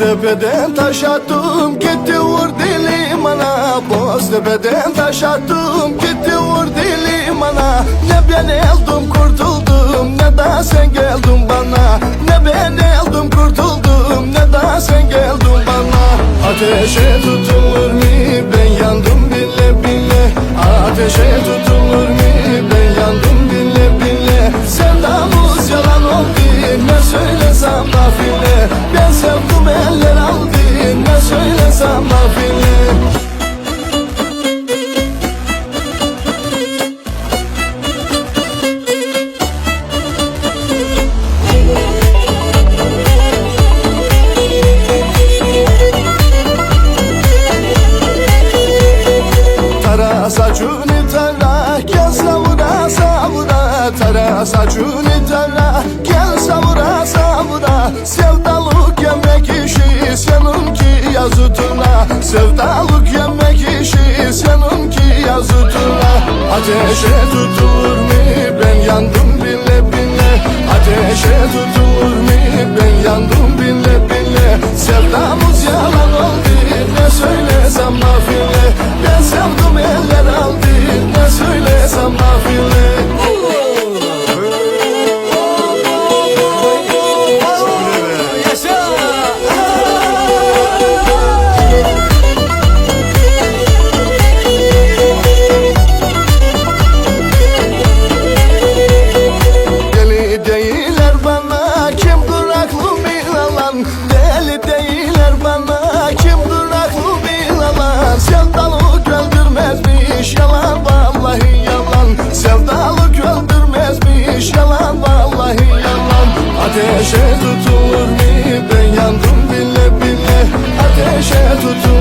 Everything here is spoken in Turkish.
tepeden taş attım gitti vurdu limana Boz tepeden taş attım gitti vurdu limana Ne ben eldim kurtuldum ne de sen geldin bana. Ne ben eldim kurtuldum ne de sen geldin bana. Ateşe tutulur mu saçını tara gel savura savura. Sevdalık yemek işi seninki yazıtına. Sevdalık yemek işi seninki yazıtına. Ateşe tutulur mu? Ben yandım bile bile. Ateşe tutulur tudo.